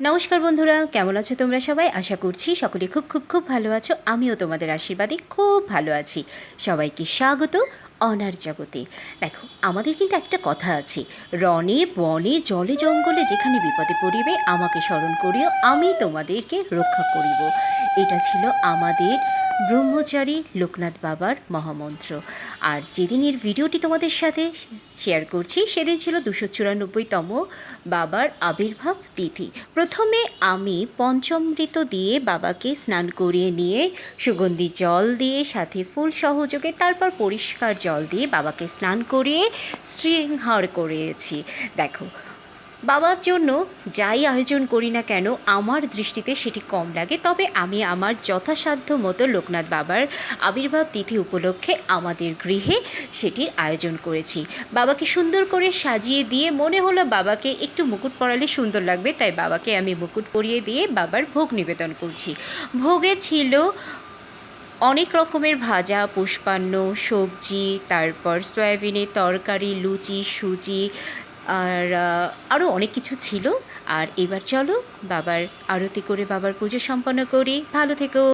নমস্কার বন্ধুরা, কেমন আছো তোমরা সবাই? আশা করছি সকলে খুব খুব খুব ভালো আছো। আমিও তোমাদের আশীর্বাদে খুব ভালো আছি। সবাইকে স্বাগত অনার জগতে। দেখো, আমাদের কিন্তু একটা কথা আছে। রণে বনে জলে জঙ্গলে যেখানে বিপদে পড়িবে, আমাকে স্মরণ করিও, আমি তোমাদেরকে রক্ষা করিব। এটা ছিল আমাদের ব্রহ্মচারী লোকনাথ বাবার মহামন্ত্র। আর যেদিনের ভিডিওটি তোমাদের সাথে শেয়ার করছি, সেদিন ছিল দুশো চুরানব্বইতম বাবার আবির্ভাব তিথি। প্রথমে আমি পঞ্চমৃত দিয়ে বাবাকে স্নান করিয়ে নিয়ে সুগন্ধি জল দিয়ে, সাথে ফুল সহযোগে, তারপর পরিষ্কার জল দিয়ে বাবাকে স্নান করিয়ে শৃঙ্গার করিয়েছি দেখো বাবার জন্য যাই আয়োজন করি না কেন, আমার দৃষ্টিতে সেটি কম লাগে। তবে আমি আমার যথাসাধ্য মতো লোকনাথ বাবার আবির্ভাব তিথি উপলক্ষে আমাদের গৃহে সেটির আয়োজন করেছি। বাবাকে সুন্দর করে সাজিয়ে দিয়ে মনে হলো বাবাকে একটু মুকুট পরালে সুন্দর লাগবে, তাই বাবাকে আমি মুকুট পরিয়ে দিয়ে বাবার ভোগ নিবেদন করছি। ভোগে ছিল অনেক রকমের ভাজা, পুষ্পান্ন, সবজি, তারপর সয়াবিনের তরকারি, লুচি, সুজি আর আরও অনেক কিছু ছিল। আর এবার চলো বাবার আরতি করে বাবার পুজো সম্পন্ন করি। ভালো থেকো।